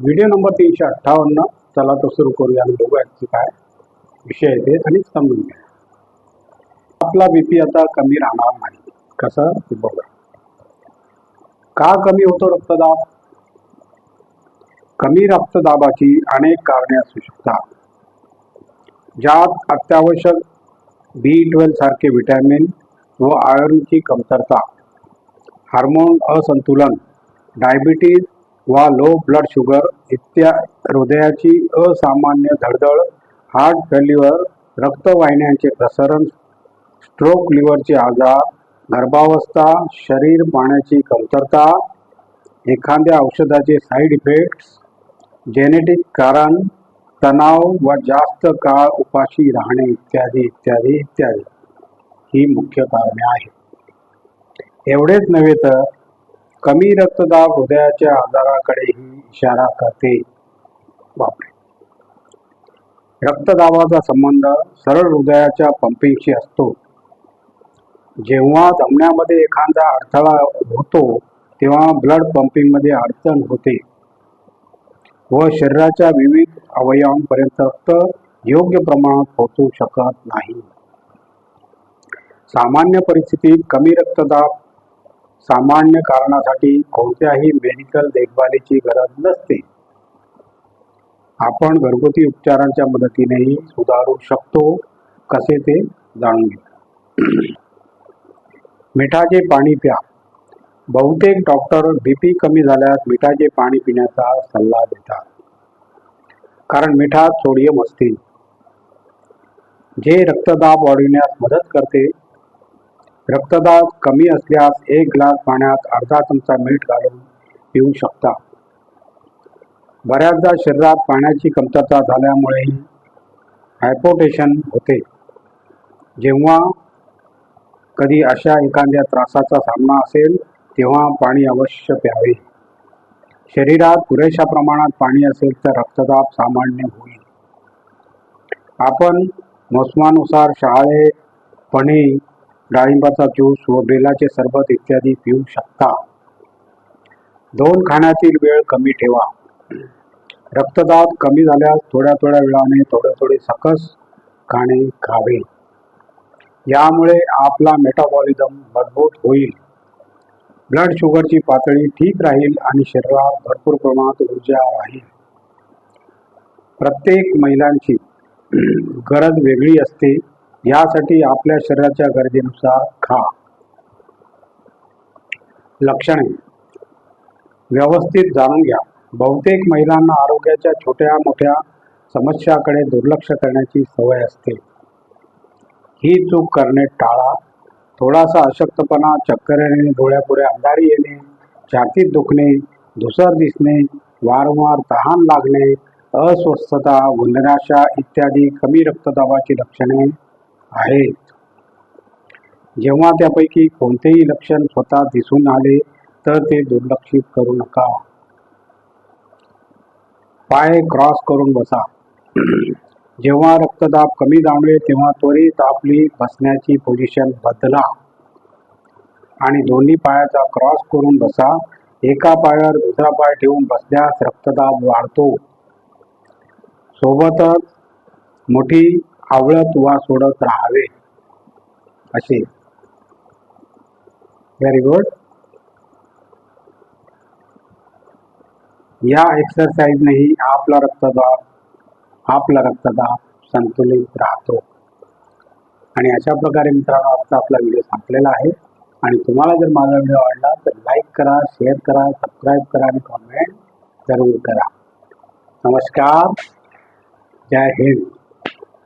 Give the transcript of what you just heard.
Video number तीनशे अठ्ठावन्न. चला तो सुरू करूया आणि बघू की काय विषय आहे ते आणि समजून घ्या. आपला बीपी आता कमी राहणार नाही. कसं? ते बघा का कमी होतो रक्तदाब? कमी रक्तदाबाची अनेक कारणे असू शकतात. ज्यात अत्यावश्यक बी ट्वेल्व सारखे विटॅमिन व आयर्नची कमतरता हार्मोन असंतुलन डायबिटीज वा लो ब्लड शुगर इत्या हृदयाची असामान्य धडधड हार्ट फेल्युअर रक्तवाहिन्यांचे प्रसरण स्ट्रोक लिव्हरचे आजार गर्भावस्था शरीर पाण्याची कमतरता एखाद्या औषधाचे साईड इफेक्ट्स जेनेटिक कारण तणाव व जास्त काळ उपाशी राहणे इत्यादी इत्यादी इत्यादी ही मुख्य कारणे आहेत. एवढेच नव्हे तर कमी रक्तदाब हृदयाच्या आजाराकडेही इशारा करते. बापरे. रक्तदाबाचा संबंध सरळ हृदयाच्या पंपिंगशी असतो. जेव्हा जमण्यामध्ये एखादा अडथळा होतो तेव्हा ब्लड पंपिंगमध्ये अडचण होते. व शरीराच्या विविध अवयवांपर्यंत रक्त योग्य प्रमाणात पोहोचू शकत नाही. सामान्य परिस्थितीत कमी रक्तदाब सामान्य कारणासाठी कोणत्याही मेडिकल देखभालीची गरज नसते. आपण घरगुती उपचारांच्या मदतीनेही सुधारू शकतो कसे ते जाणून घेऊ मिठाचे पाणी प्या. बहुतेक डॉक्टर बीपी कमी झाल्यास मिठाचे पाणी पिण्याचा सल्ला देतात. कारण मिठात सोडियम असते. जे रक्तदाब वाढविण्यास मदत करते रक्तदाब कमी असल्यास एक ग्लास पाण्यात अर्धा चमचा मीठ घालून पिऊ शकता. बऱ्याचदा शरीरात पाण्याची कमतरता झाल्यामुळेही हायपोटेशन होते. जेव्हा कधी अशा एखाद्या त्रासाचा सामना असेल तेव्हा पाणी अवश्य प्यावे. शरीरात पुरेशा प्रमाणात पाणी असेल तर रक्तदाब सामान्य होईल. आपण मोसमानुसार शहाळे पणे डाळिंबाचा ज्यूस व बेलाचे सरबत इत्यादी पिऊ शकता. दोन खाण्यातील वेळ कमी ठेवा. रक्तदाब कमी झाल्यास थोड्या थोड्या वेळाने थोडे थोडे सकस खाणे खावे. यामुळे आपला मेटाबॉलिझम मजबूत होईल. ब्लड शुगरची पातळी ठीक राहील आणि शरीरात भरपूर प्रमाणात ऊर्जा राहील. प्रत्येक महिलांची गरज वेगळी असते. यासाठी आपल्या शरीराच्या गरजेनुसार खा. लक्षणे. व्यवस्थित जाणून घ्या. बहुतेक महिलांना आरोग्याच्या छोट्या मोठ्या समस्याकडे दुर्लक्ष करण्याची सवय असते. ही चूक करणे टाळा. थोडासा अशक्तपणा चक्कर येणे डोळ्यापुढे अंधारी येणे छातीत दुखणे धुसर दिसणे वारंवार तहान लागणे अस्वस्थता गुंधनाशा इत्यादी कमी रक्तदाबाची लक्षणे आहेत जेव्हा त्यापैकी कोणतेही लक्षण स्वतः दिसून आले तर ते दुर्लक्षित करू नका. पाय क्रॉस करून बसा. जेव्हा रक्तदाब कमी जाणवे तेव्हा त्वरित आपली बसण्याची पोझिशन बदला. आणि दोन्ही पायाचा क्रॉस करून बसा. एका पायावर दुसरा पाय ठेवून बसल्यास रक्तदाब वाढतो. सोबतच मोठी आवळत वा सोडत राहावे. असे. व्हेरी गुड या एक्सरसाइजनेही आपला रक्तदाब आपला रक्तदाब संतुलित राहतो. आणि अशा प्रकारे मित्रांनो आजचा आपला व्हिडिओ संपलेला आहे. आणि तुम्हाला जर माझा व्हिडिओ आवडला तर लाईक करा शेअर करा सबस्क्राईब करा आणि कॉमेंट जरूर करा. नमस्कार. जय हिंद.